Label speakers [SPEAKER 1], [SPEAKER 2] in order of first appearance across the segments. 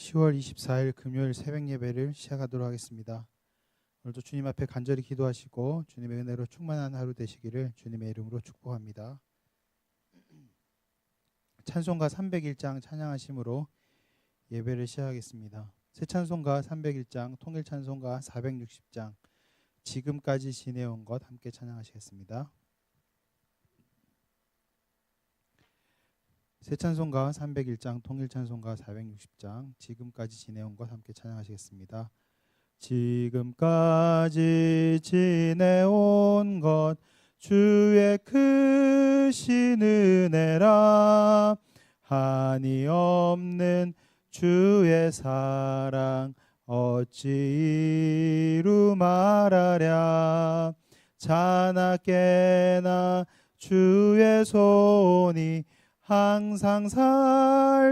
[SPEAKER 1] 10월 24일 금요일 새벽 예배를 시작하도록 하겠습니다. 오늘도 주님 앞에 간절히 기도하시고 주님의 은혜로 충만한 하루 되시기를 주님의 이름으로 축복합니다. 찬송가 301장 찬양하심으로 예배를 시작하겠습니다. 새 찬송가 301장, 통일 찬송가 460장, 지금까지 지내온 것 함께 찬양하시겠습니다. 새 찬송가 301장, 통일 찬송가 460장, 지금까지 지내온 것 함께 찬양하시겠습니다. 지금까지 지내온 것 주의 크신 은혜라 한이 없는 주의 사랑 어찌 이루 말하랴 자나 깨나 주의 손이 항상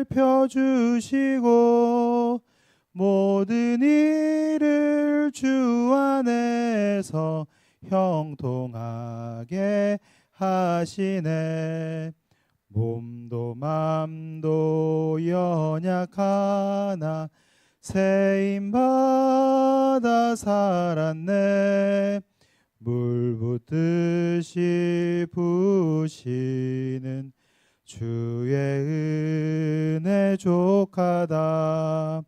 [SPEAKER 1] 살펴주시고 모든 일을 주 안에서 형통하게 하시네. 몸도 맘도 연약하나 세임 받아 살았네. 물 붓듯이 부시는 주의 은혜 족하다.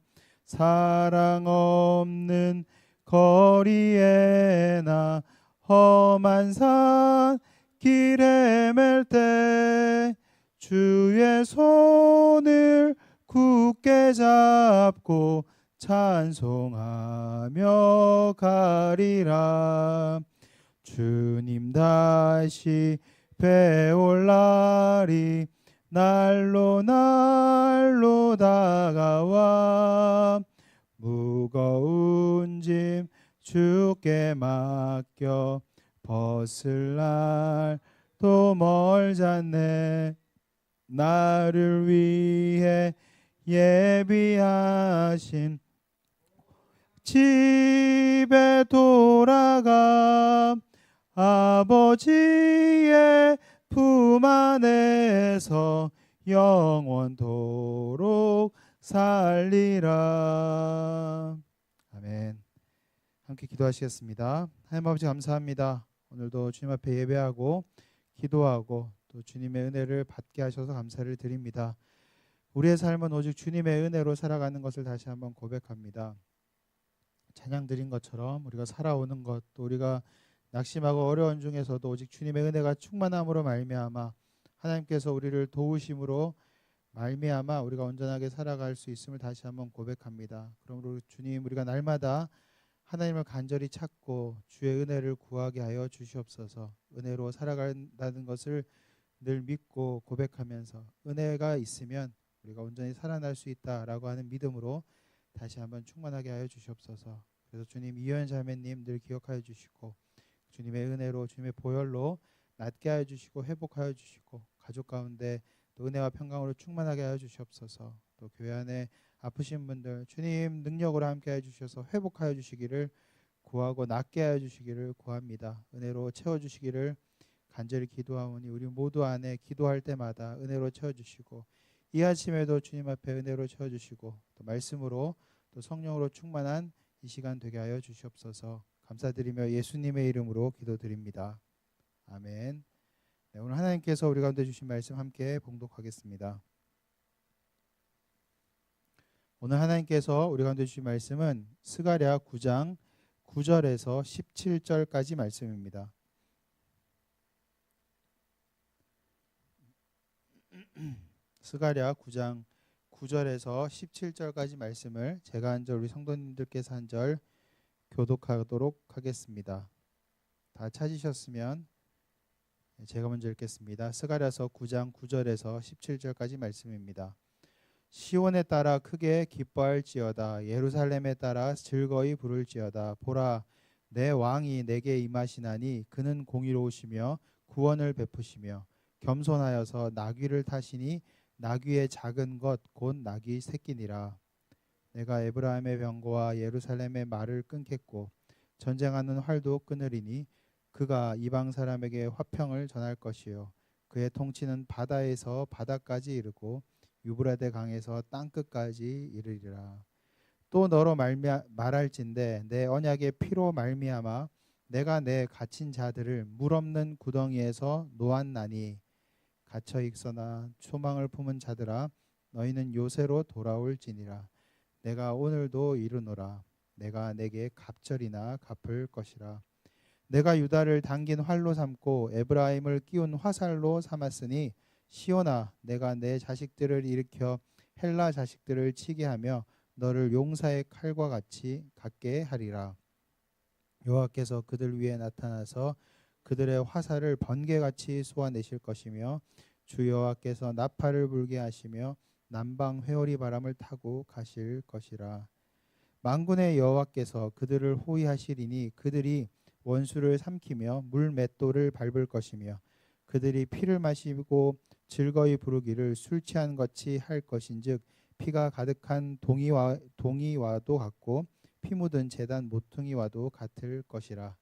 [SPEAKER 1] 사랑 없는 거리에 나 험한 산 길에 맬때 주의 손을 굳게 잡고 찬송하며 가리라. 주님 다시 배올 날이 날로 날로 다가와. 무거운 짐 주께 맡겨 벗을 날또 멀잖네. 나를 위해 예비하신 집에 돌아가 아버지의 품 안에서 영원토록 살리라. 아멘. 함께 기도하시겠습니다. 하나님 아버지 감사합니다. 오늘도 주님 앞에 예배하고 기도하고 또 주님의 은혜를 받게 하셔서 감사를 드립니다. 우리의 삶은 오직 주님의 은혜로 살아가는 것을 다시 한번 고백합니다. 찬양 드린 것처럼 우리가 살아오는 것, 또 우리가 낙심하고 어려운 중에서도 오직 주님의 은혜가 충만함으로 말미암아 하나님께서 우리를 도우심으로 말미암아 우리가 온전하게 살아갈 수 있음을 다시 한번 고백합니다. 그러므로 주님 우리가 날마다 하나님을 간절히 찾고 주의 은혜를 구하게 하여 주시옵소서. 은혜로 살아간다는 것을 늘 믿고 고백하면서 은혜가 있으면 우리가 온전히 살아날 수 있다라고 하는 믿음으로 다시 한번 충만하게 하여 주시옵소서. 그래서 주님 이현 자매님 늘 기억하여 주시고 주님의 은혜로 주님의 보혈로 낫게 하여 주시고 회복하여 주시고 가족 가운데 또 은혜와 평강으로 충만하게 하여 주시옵소서. 또 교회 안에 아프신 분들 주님 능력으로 함께 해 주셔서 회복하여 주시기를 구하고 낫게 하여 주시기를 구합니다. 은혜로 채워 주시기를 간절히 기도하오니 우리 모두 안에 기도할 때마다 은혜로 채워 주시고 이 아침에도 주님 앞에 은혜로 채워 주시고 또 말씀으로 또 성령으로 충만한 이 시간 되게 하여 주시옵소서. 감사드리며 예수님의 이름으로 기도드립니다. 아멘. 네, 오늘 하나님께서 우리 가운데 주신 말씀 함께 봉독하겠습니다. 오늘 하나님께서 우리 가운데 주신 말씀은 스가랴 9장 9절에서 17절까지 말씀입니다. 스가랴 9장 9절에서 17절까지 말씀을 제가 한 절 우리 성도님들께서 한 절 교독하도록 하겠습니다. 다 찾으셨으면 제가 먼저 읽겠습니다. 스가랴서 9장 9절에서 17절까지 말씀입니다. 시온에 따라 크게 기뻐할지어다 예루살렘에 따라 즐거이 부를지어다 보라 내 왕이 내게 임하시나니 그는 공의로우시며 구원을 베푸시며 겸손하여서 나귀를 타시니 나귀의 작은 것 곧 나귀 새끼니라 내가 에브라임의 병거와 예루살렘의 말을 끊겠고 전쟁하는 활도 끊으리니 그가 이방 사람에게 화평을 전할 것이요 그의 통치는 바다에서 바다까지 이르고 유브라데 강에서 땅 끝까지 이르리라. 또 너로 말미암 말할진대 내 언약의 피로 말미암아 내가 내 갇힌 자들을 물 없는 구덩이에서 놓았나니 갇혀 있거나 소망을 품은 자들아 너희는 요새로 돌아올지니라 내가 오늘도 이르노라. 내가 내게 갑절이나 갚을 것이라. 내가 유다를 당긴 활로 삼고 에브라임을 끼운 화살로 삼았으니 시온아 내가 내 자식들을 일으켜 헬라 자식들을 치게 하며 너를 용사의 칼과 같이 갖게 하리라. 여호와께서 그들 위에 나타나서 그들의 화살을 번개같이 쏘아내실 것이며 주 여호와께서 나팔을 불게 하시며 남방 회오리 바람을 타고 가실 것이라. 만군의 여호와께서 그들을 호위하시리니 그들이 원수를 삼키며 물 맷돌을 밟을 것이며 그들이 피를 마시고 즐거이 부르기를 술 취한 것이 할 것인즉 피가 가득한 동이와 동이와도 같고 피 묻은 재단 모퉁이와도 같을 것이라.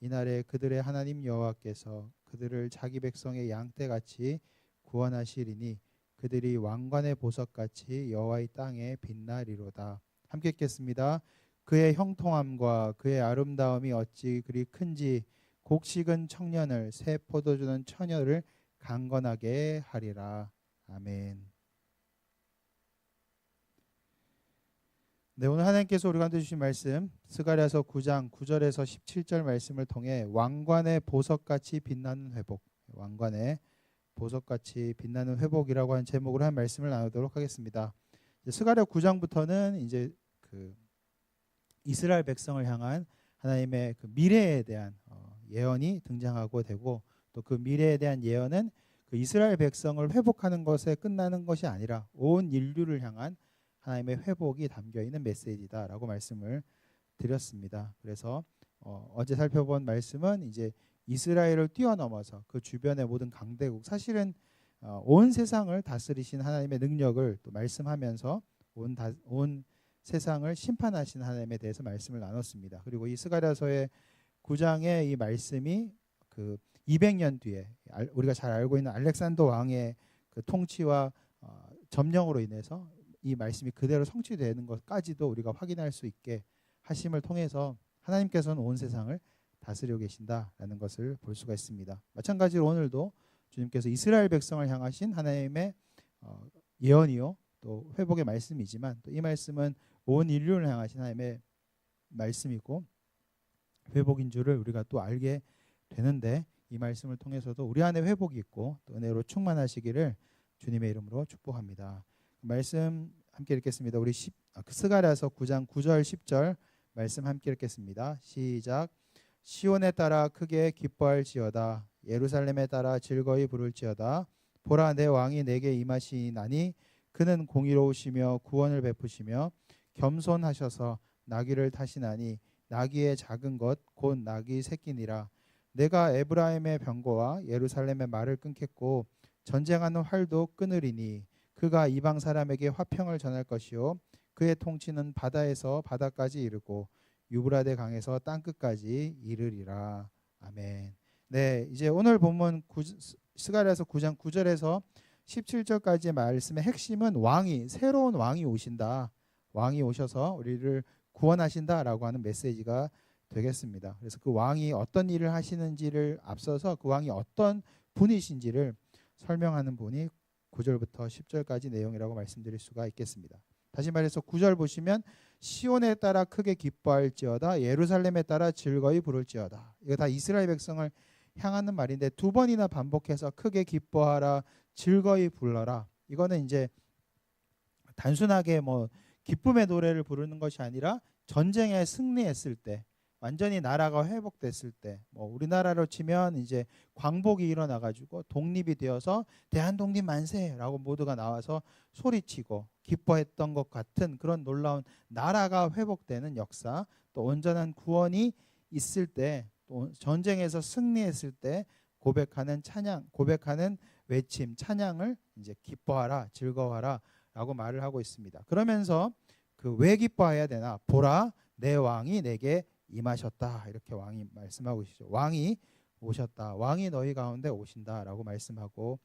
[SPEAKER 1] 이날에 그들의 하나님 여호와께서 그들을 자기 백성의 양떼 같이 구원하시리니 그들이 왕관의 보석같이 여호와의 땅에 빛나리로다. 함께 읽겠습니다. 그의 형통함과 그의 아름다움이 어찌 그리 큰지 곡식은 청년을 새 포도주는 처녀를 강건하게 하리라. 아멘. 네, 오늘 하나님께서 우리 가운데 주신 말씀 스가랴서 9장 9절에서 17절 말씀을 통해 왕관의 보석같이 빛나는 회복, 왕관의 보석같이 빛나는 회복이라고 하는 제목으로 한 말씀을 나누도록 하겠습니다. 스가랴 9장부터는 이제 그 이스라엘 백성을 향한 하나님의 그 미래에 대한 어, 예언이 등장하고 되고 또 그 미래에 대한 예언은 그 이스라엘 백성을 회복하는 것에 끝나는 것이 아니라 온 인류를 향한 하나님의 회복이 담겨 있는 메시지다라고 말씀을 드렸습니다. 그래서 어, 어제 살펴본 말씀은 이제 이스라엘을 뛰어넘어서 그 주변의 모든 강대국 사실은 어, 온 세상을 다스리신 하나님의 능력을 또 말씀하면서 온, 다, 온 세상을 심판하신 하나님에 대해서 말씀을 나눴습니다. 그리고 이 스가랴서의 9장의 이 말씀이 그 200년 뒤에 우리가 잘 알고 있는 알렉산더 왕의 그 통치와 어, 점령으로 인해서 이 말씀이 그대로 성취되는 것까지도 우리가 확인할 수 있게 하심을 통해서 하나님께서는 온 세상을 다스리고 계신다라는 것을 볼 수가 있습니다. 마찬가지로 오늘도 주님께서 이스라엘 백성을 향하신 하나님의 어, 예언이요 또 회복의 말씀이지만 또 이 말씀은 온 인류를 향하신 하나님의 말씀이고 회복인 줄을 우리가 또 알게 되는데 이 말씀을 통해서도 우리 안에 회복이 있고 또 은혜로 충만하시기를 주님의 이름으로 축복합니다. 말씀 함께 읽겠습니다. 우리 10, 아, 그 스가랴서 9장 9절 10절 말씀 함께 읽겠습니다. 시작. 시온에 따라 크게 기뻐할지어다. 예루살렘에 따라 즐거이 부를지어다. 보라 내 왕이 내게 임하시나니 그는 공의로우시며 구원을 베푸시며 겸손하셔서 나귀를 타시나니 나귀의 작은 것 곧 나귀 새끼니라. 내가 에브라임의 병거와 예루살렘의 말을 끊겠고 전쟁하는 활도 끊으리니 그가 이방 사람에게 화평을 전할 것이요 그의 통치는 바다에서 바다까지 이르고 유브라데 강에서 땅 끝까지 이르리라. 아멘. 네, 이제 오늘 본문 스가랴서 9장 9절에서 17절까지의 말씀의 핵심은 왕이 새로운 왕이 오신다. 왕이 오셔서 우리를 구원하신다라고 하는 메시지가 되겠습니다. 그래서 그 왕이 어떤 일을 하시는지를 앞서서 그 왕이 어떤 분이신지를 설명하는 분이 9절부터 10절까지 내용이라고 말씀드릴 수가 있겠습니다. 다시 말해서 9절 보시면 시온에 따라 크게 기뻐할지어다 예루살렘에 따라 즐거이 부를지어다. 이거 다 이스라엘 백성을 향하는 말인데 두 번이나 반복해서 크게 기뻐하라 즐거이 불러라. 이거는 이제 단순하게 뭐 기쁨의 노래를 부르는 것이 아니라 전쟁에 승리했을 때 완전히 나라가 회복됐을 때, 뭐 우리나라로 치면 이제 광복이 일어나 가지고 독립이 되어서 대한 독립 만세라고 모두가 나와서 소리치고 기뻐했던 것 같은 그런 놀라운 나라가 회복되는 역사, 또 온전한 구원이 있을 때, 또 전쟁에서 승리했을 때 고백하는 찬양, 고백하는 외침, 찬양을 이제 기뻐하라, 즐거워하라라고 말을 하고 있습니다. 그러면서 그 왜 기뻐해야 되나? 보라, 내 왕이 내게 임하셨다 이렇게 왕이 말씀하고 있죠. 왕이 오셨다. 왕이 너희 가운데 오신다라고 말씀하고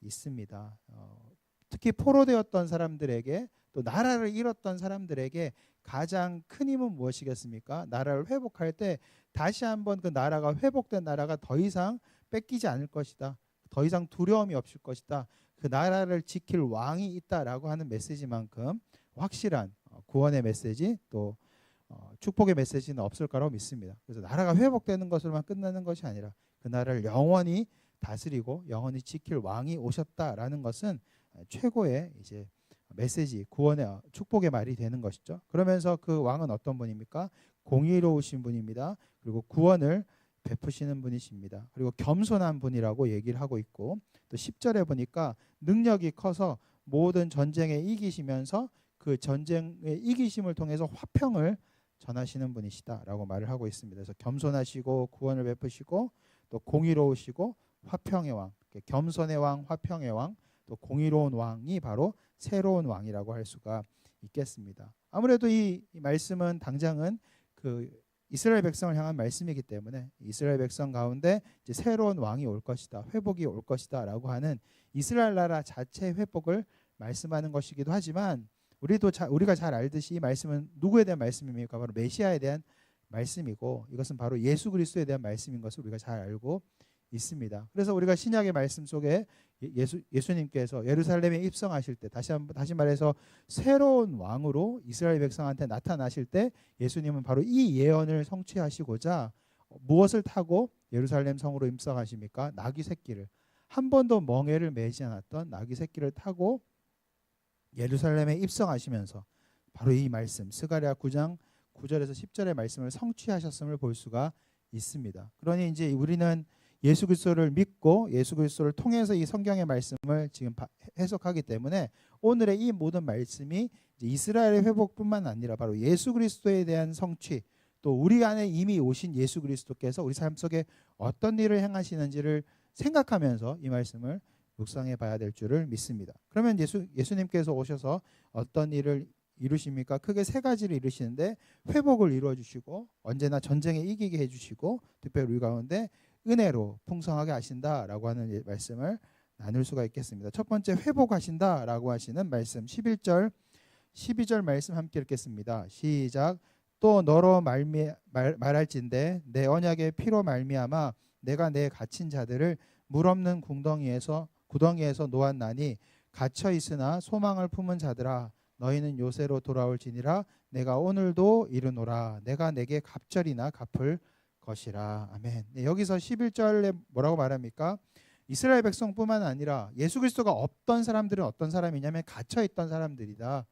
[SPEAKER 1] 있습니다. 어, 특히 포로되었던 사람들에게 또 나라를 잃었던 사람들에게 가장 큰 힘은 무엇이겠습니까? 나라를 회복할 때 다시 한번 그 나라가 회복된 나라가 더 이상 뺏기지 않을 것이다. 더 이상 두려움이 없을 것이다. 그 나라를 지킬 왕이 있다라고 하는 메시지만큼 확실한 어, 구원의 메시지 또 어, 축복의 메시지는 없을 거라고 믿습니다. 그래서 나라가 회복되는 것으로만 끝나는 것이 아니라 그 나라를 영원히 다스리고 영원히 지킬 왕이 오셨다라는 것은 최고의 이제 메시지 구원의 어, 축복의 말이 되는 것이죠. 그러면서 그 왕은 어떤 분입니까? 공의로우신 분입니다. 그리고 구원을 베푸시는 분이십니다. 그리고 겸손한 분이라고 얘기를 하고 있고 또 10절에 보니까 능력이 커서 모든 전쟁에 이기시면서 그 전쟁의 이기심을 통해서 화평을 전하시는 분이시다라고 말을 하고 있습니다. 그래서 겸손하시고 구원을 베푸시고 또 공의로우시고 화평의 왕, 겸손의 왕, 화평의 왕, 또 공의로운 왕이 바로 새로운 왕이라고 할 수가 있겠습니다. 아무래도 이, 이 말씀은 당장은 그 이스라엘 백성을 향한 말씀이기 때문에 이스라엘 백성 가운데 이제 새로운 왕이 올 것이다, 회복이 올 것이다라고 하는 이스라엘 나라 자체 회복을 말씀하는 것이기도 하지만 우리도 자, 우리가 잘 알듯이 이 말씀은 누구에 대한 말씀입니까? 바로 메시아에 대한 말씀이고 이것은 바로 예수 그리스도에 대한 말씀인 것을 우리가 잘 알고 있습니다. 그래서 우리가 신약의 말씀 속에 예, 예수 예수님께서 예루살렘에 입성하실 때 다시 한번 다시 말해서 새로운 왕으로 이스라엘 백성한테 나타나실 때 예수님은 바로 이 예언을 성취하시고자 무엇을 타고 예루살렘 성으로 입성하십니까? 나귀 새끼를 한 번도 멍에를 매지 않았던 나귀 새끼를 타고 예루살렘에 입성하시면서 바로 이 말씀 스가랴 9장 9절에서 10절의 말씀을 성취하셨음을 볼 수가 있습니다. 그러니 이제 우리는 예수 그리스도를 믿고 예수 그리스도를 통해서 이 성경의 말씀을 지금 해석하기 때문에 오늘의 이 모든 말씀이 이스라엘의 회복뿐만 아니라 바로 예수 그리스도에 대한 성취 또 우리 안에 이미 오신 예수 그리스도께서 우리 삶 속에 어떤 일을 행하시는지를 생각하면서 이 말씀을 묵상해 봐야 될 줄을 믿습니다. 그러면 예수 예수님께서 오셔서 어떤 일을 이루십니까? 크게 세 가지를 이루시는데 회복을 이루어 주시고 언제나 전쟁에 이기게 해 주시고 특별히 우리 가운데 은혜로 풍성하게 하신다라고 하는 예, 말씀을 나눌 수가 있겠습니다. 첫 번째 회복하신다라고 하시는 말씀 11절 12절 말씀 함께 읽겠습니다. 시작 또 너로 말미, 말, 말할진대 내 언약의 피로 말미암아 내가 내 갇힌 자들을 물 없는 궁덩이에서 구덩이에서 놓았나니 갇혀 있으나 소망을 품은 자들아 너희는 요새로 돌아올지니라 내가 오늘도 이르노라 내가 내게 갑절이나 갚을 것이라. 아멘. 네, 여기서 11절에 뭐라고 말합니까? 이스라엘 백성뿐만 아니라 예수 그리스도가 없던 사람들은 어떤 사람이냐면 갇혀 있던 사람들이다.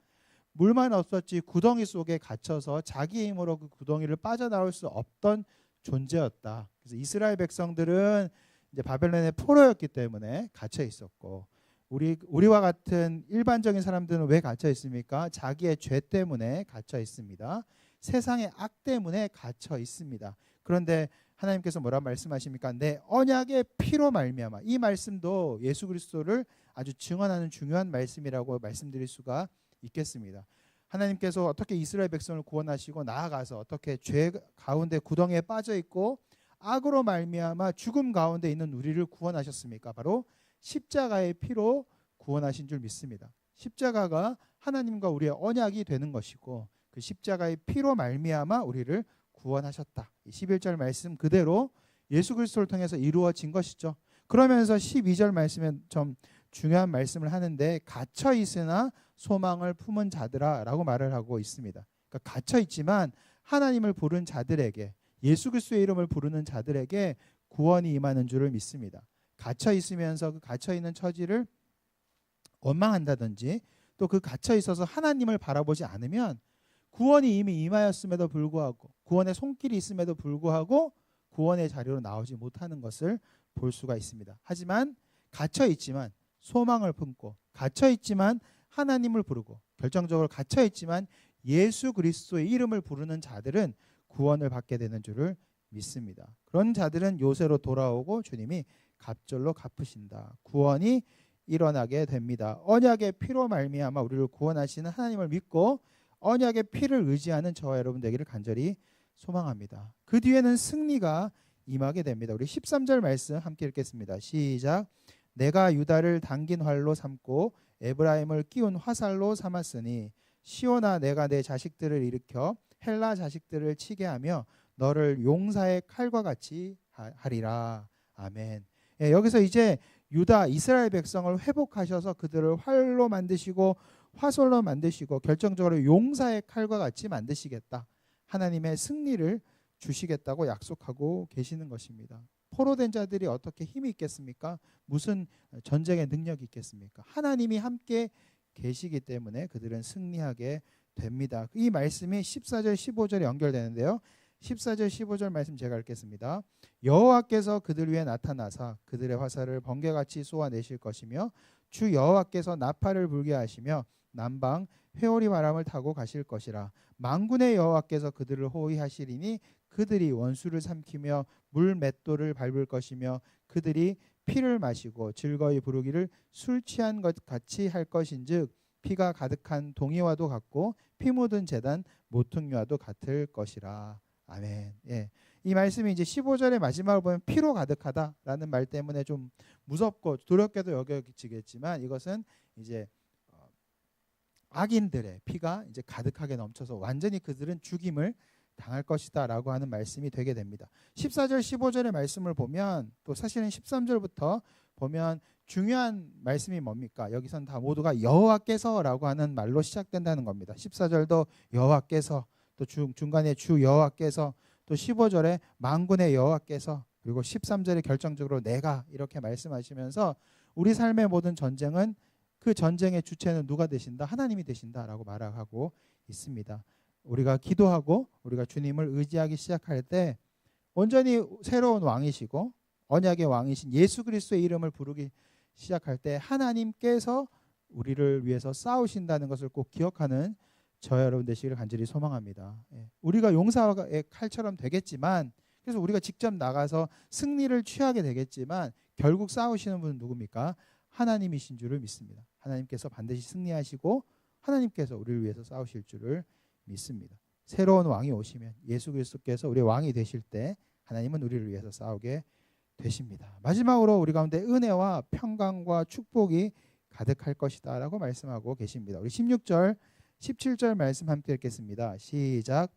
[SPEAKER 1] 물만 없었지 구덩이 속에 갇혀서 자기 힘으로 그 구덩이를 빠져나올 수 없던 존재였다. 그래서 이스라엘 백성들은 이제 바벨론의 포로였기 때문에 갇혀 있었고 우리 우리와 같은 일반적인 사람들은 왜 갇혀 있습니까? 자기의 죄 때문에 갇혀 있습니다. 세상의 악 때문에 갇혀 있습니다. 그런데 하나님께서 뭐라 말씀하십니까? 내 언약의 피로 말미암아. 이 말씀도 예수 그리스도를 아주 증언하는 중요한 말씀이라고 말씀드릴 수가 있겠습니다. 하나님께서 어떻게 이스라엘 백성을 구원하시고 나아가서 어떻게 죄 가운데 구덩이에 빠져 있고 악으로 말미암아 죽음 가운데 있는 우리를 구원하셨습니까? 바로 십자가의 피로 구원하신 줄 믿습니다. 십자가가 하나님과 우리의 언약이 되는 것이고 그 십자가의 피로 말미암아 우리를 구원하셨다. 11절 말씀 그대로 예수 그리스도를 통해서 이루어진 것이죠. 그러면서 12절 말씀에 좀 중요한 말씀을 하는데 갇혀 있으나 소망을 품은 자들아라고 말을 하고 있습니다. 그러니까 갇혀 있지만 하나님을 부른 자들에게 예수 그리스도의 이름을 부르는 자들에게 구원이 임하는 줄을 믿습니다. 갇혀 있으면서 그 갇혀 있는 처지를 원망한다든지 또 그 갇혀 있어서 하나님을 바라보지 않으면 구원이 이미 임하였음에도 불구하고 구원의 손길이 있음에도 불구하고 구원의 자리로 나오지 못하는 것을 볼 수가 있습니다. 하지만 갇혀 있지만 소망을 품고 갇혀 있지만 하나님을 부르고 결정적으로 갇혀 있지만 예수 그리스도의 이름을 부르는 자들은 구원을 받게 되는 줄을 믿습니다. 그런 자들은 요새로 돌아오고 주님이 갑절로 갚으신다. 구원이 일어나게 됩니다. 언약의 피로 말미암아 우리를 구원하시는 하나님을 믿고 언약의 피를 의지하는 저와 여러분 되기를 간절히 소망합니다. 그 뒤에는 승리가 임하게 됩니다. 우리 13절 말씀 함께 읽겠습니다. 시작. 내가 유다를 당긴 활로 삼고 에브라임을 끼운 화살로 삼았으니 시온아 내가 내 자식들을 일으켜 헬라 자식들을 치게 하며 너를 용사의 칼과 같이 하- 하리라. 아멘. 예, 여기서 이제 유다 이스라엘 백성을 회복하셔서 그들을 활로 만드시고 화솔로 만드시고 결정적으로 용사의 칼과 같이 만드시겠다. 하나님의 승리를 주시겠다고 약속하고 계시는 것입니다. 포로된 자들이 어떻게 힘이 있겠습니까? 무슨 전쟁의 능력이 있겠습니까? 하나님이 함께 계시기 때문에 그들은 승리하게 됩니다. 이 말씀이 14절 15절에 연결되는데요. 14절 15절 말씀 제가 읽겠습니다. 여호와께서 그들 위에 나타나사 그들의 화살을 번개같이 쏘아내실 것이며 주 여호와께서 나팔을 불게 하시며 남방 회오리 바람을 타고 가실 것이라 만군의 여호와께서 그들을 호위하시리니 그들이 원수를 삼키며 물 맷돌을 밟을 것이며 그들이 피를 마시고 즐거이 부르기를 술 취한 것 같이 할 것인즉 피가 가득한 동이와도 같고 피 묻은 재단 모퉁이와도 같을 것이라 아멘. 예. 이 말씀이 이제 15절의 마지막을 보면 피로 가득하다라는 말 때문에 좀 무섭고 두렵게도 여겨지겠지만 이것은 이제 어, 악인들의 피가 이제 가득하게 넘쳐서 완전히 그들은 죽임을 당할 것이다 라고 하는 말씀이 되게 됩니다. 14절 15절의 말씀을 보면 또 사실은 13절부터 보면 중요한 말씀이 뭡니까? 여기선 다 모두가 여호와께서 라고 하는 말로 시작된다는 겁니다. 14절도 여호와께서 또 중, 중간에 주 여호와께서 또 15절에 만군의 여호와께서 그리고 13절에 결정적으로 내가 이렇게 말씀하시면서 우리 삶의 모든 전쟁은 그 전쟁의 주체는 누가 되신다? 하나님이 되신다라고 말하고 있습니다. 우리가 기도하고 우리가 주님을 의지하기 시작할 때 온전히 새로운 왕이시고 언약의 왕이신 예수 그리스도의 이름을 부르기 시작할 때 하나님께서 우리를 위해서 싸우신다는 것을 꼭 기억하는 저 여러분 되시기를 간절히 소망합니다. 예. 우리가 용사의 칼처럼 되겠지만 그래서 우리가 직접 나가서 승리를 취하게 되겠지만 결국 싸우시는 분은 누굽니까? 하나님이신 줄을 믿습니다. 하나님께서 반드시 승리하시고 하나님께서 우리를 위해서 싸우실 줄을 믿습니다. 새로운 왕이 오시면 예수 그리스도께서 우리 왕이 되실 때 하나님은 우리를 위해서 싸우게 되십니다. 마지막으로 우리 가운데 은혜와 평강과 축복이 가득할 것이다라고 말씀하고 계십니다. 우리 16절 17절 말씀 함께 읽겠습니다. 시작.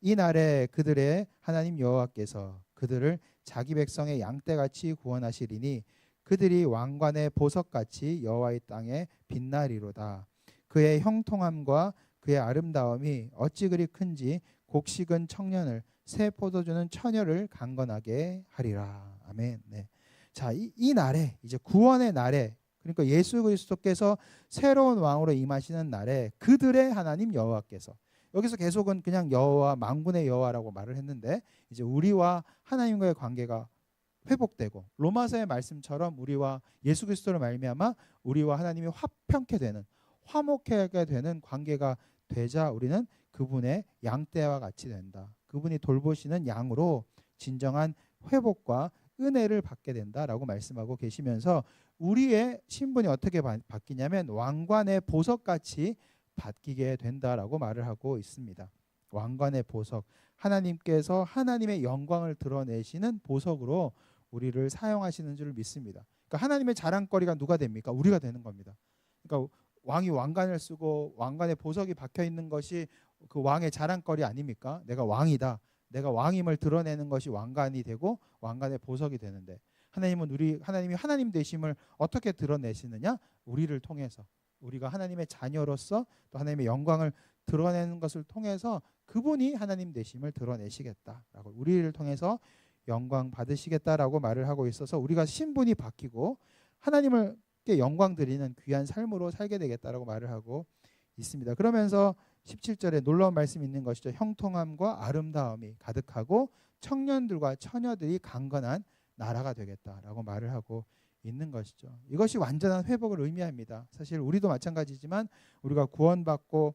[SPEAKER 1] 이 날에 그들의 하나님 여호와께서 그들을 자기 백성의 양떼같이 구원하시리니 그들이 왕관의 보석같이 여호와의 땅에 빛나리로다. 그의 형통함과 그의 아름다움이 어찌 그리 큰지 곡식은 청년을 새 포도주는 처녀를 강건하게 하리라. 아멘. 네. 자, 이, 이 날에 이제 구원의 날에 그러니까 예수 그리스도께서 새로운 왕으로 임하시는 날에 그들의 하나님 여호와께서 여기서 계속은 그냥 여호와 만군의 여호와라고 말을 했는데 이제 우리와 하나님과의 관계가 회복되고 로마서의 말씀처럼 우리와 예수 그리스도를 말미암아 우리와 하나님이 화평케 되는 화목하게 되는 관계가 되자 우리는 그분의 양떼와 같이 된다. 그분이 돌보시는 양으로 진정한 회복과 은혜를 받게 된다라고 말씀하고 계시면서 우리의 신분이 어떻게 바, 바뀌냐면 왕관의 보석같이 바뀌게 된다라고 말을 하고 있습니다. 왕관의 보석 하나님께서 하나님의 영광을 드러내시는 보석으로 우리를 사용하시는 줄 믿습니다. 그러니까 하나님의 자랑거리가 누가 됩니까? 우리가 되는 겁니다. 그러니까 왕이 왕관을 쓰고 왕관에 보석이 박혀 있는 것이 그 왕의 자랑거리 아닙니까? 내가 왕이다. 내가 왕임을 드러내는 것이 왕관이 되고 왕관의 보석이 되는데 하나님은 우리 하나님이 하나님 되심을 어떻게 드러내시느냐? 우리를 통해서 우리가 하나님의 자녀로서 또 하나님의 영광을 드러내는 것을 통해서 그분이 하나님 되심을 드러내시겠다라고 우리를 통해서 영광 받으시겠다라고 말을 하고 있어서 우리가 신분이 바뀌고 하나님을 영광 드리는 귀한 삶으로 살게 되겠다라고 말을 하고 있습니다. 그러면서 17절에 놀라운 말씀이 있는 것이죠. 형통함과 아름다움이 가득하고 청년들과 처녀들이 강건한 나라가 되겠다라고 말을 하고 있는 것이죠. 이것이 완전한 회복을 의미합니다. 사실 우리도 마찬가지지만 우리가 구원받고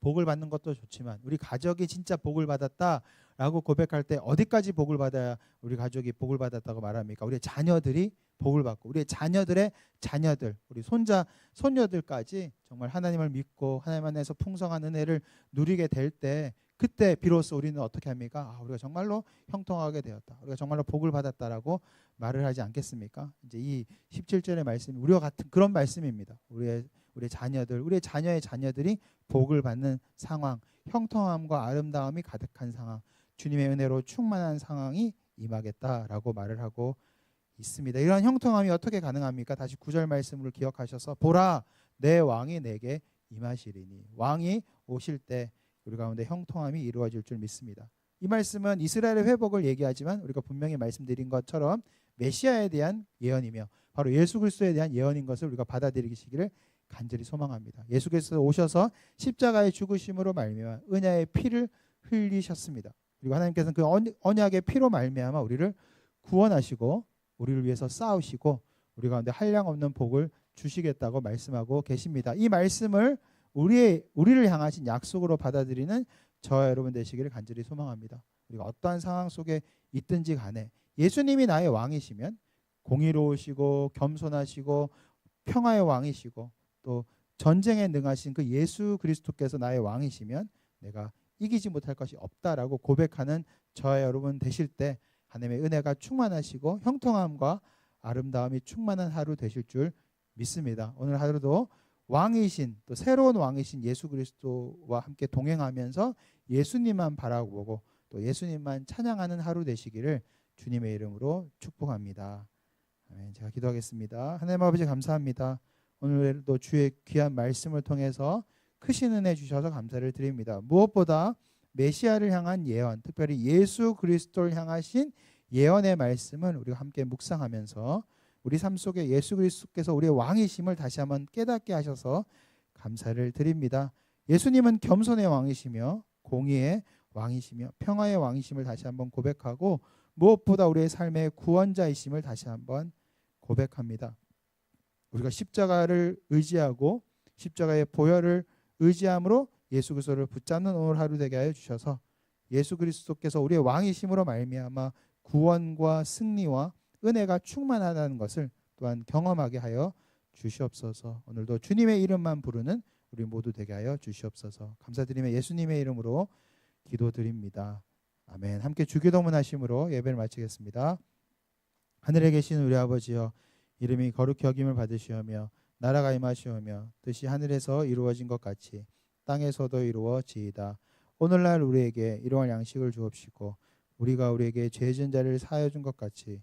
[SPEAKER 1] 복을 받는 것도 좋지만 우리 가족이 진짜 복을 받았다라고 고백할 때 어디까지 복을 받아야 우리 가족이 복을 받았다고 말합니까? 우리 자녀들이 복을 받고 우리 자녀들의 자녀들, 우리 손자, 손녀들까지 정말 하나님을 믿고 하나님 안에서 풍성한 은혜를 누리게 될 때 그때 비로소 우리는 어떻게 합니까? 아, 우리가 정말로 형통하게 되었다. 우리가 정말로 복을 받았다라고 말을 하지 않겠습니까? 이제 이 17절의 말씀이 우리와 같은 그런 말씀입니다. 우리의 우리의 자녀들, 우리의 자녀의 자녀들이 복을 받는 상황, 형통함과 아름다움이 가득한 상황, 주님의 은혜로 충만한 상황이 임하겠다라고 말을 하고 있습니다. 이러한 형통함이 어떻게 가능합니까? 다시 구절 말씀을 기억하셔서 보라 내 왕이 내게 임하시리니 왕이 오실 때 우리 가운데 형통함이 이루어질 줄 믿습니다. 이 말씀은 이스라엘의 회복을 얘기하지만 우리가 분명히 말씀드린 것처럼 메시아에 대한 예언이며 바로 예수 그리스도에 대한 예언인 것을 우리가 받아들이시기를 간절히 소망합니다. 예수께서 오셔서 십자가의 죽으심으로 말미암아 은혜의 피를 흘리셨습니다. 그리고 하나님께서는 그 언약의 피로 말미암아 우리를 구원하시고 우리를 위해서 싸우시고 우리 가운데 한량 없는 복을 주시겠다고 말씀하고 계십니다. 이 말씀을 우리의 우리를 향하신 약속으로 받아들이는 저와 여러분 되시기를 간절히 소망합니다. 우리가 어떠한 상황 속에 있든지 간에 예수님이 나의 왕이시면 공의로우시고 겸손하시고 평화의 왕이시고 또 전쟁에 능하신 그 예수 그리스도께서 나의 왕이시면 내가 이기지 못할 것이 없다라고 고백하는 저와 여러분 되실 때 하나님의 은혜가 충만하시고 형통함과 아름다움이 충만한 하루 되실 줄 믿습니다. 오늘 하루도 왕이신 또 새로운 왕이신 예수 그리스도와 함께 동행하면서 예수님만 바라보고 또 예수님만 찬양하는 하루 되시기를 주님의 이름으로 축복합니다. 아멘. 제가 기도하겠습니다. 하나님 아버지 감사합니다. 오늘도 주의 귀한 말씀을 통해서 크신 은혜 주셔서 감사를 드립니다. 무엇보다 메시아를 향한 예언, 특별히 예수 그리스도를 향하신 예언의 말씀은 우리가 함께 묵상하면서 우리 삶 속에 예수 그리스도께서 우리의 왕이심을 다시 한번 깨닫게 하셔서 감사를 드립니다. 예수님은 겸손의 왕이시며 공의의 왕이시며 평화의 왕이심을 다시 한번 고백하고 무엇보다 우리의 삶의 구원자이심을 다시 한번 고백합니다. 우리가 십자가를 의지하고 십자가의 보혈을 의지함으로 예수 그리스도를 붙잡는 오늘 하루 되게 하여 주셔서 예수 그리스도께서 우리의 왕이심으로 말미암아 구원과 승리와 은혜가 충만하다는 것을 또한 경험하게 하여 주시옵소서. 오늘도 주님의 이름만 부르는 우리 모두 되게 하여 주시옵소서. 감사드리며 예수님의 이름으로 기도드립니다. 아멘. 함께 주기도문 하심으로 예배를 마치겠습니다. 하늘에 계신 우리 아버지여 이름이 거룩히 여김을 받으시오며 나라가 임하시오며 뜻이 하늘에서 이루어진 것 같이 땅에서도 이루어지이다. 오늘날 우리에게 일용할 양식을 주옵시고 우리가 우리에게 죄진 자를 사하여 준 것 같이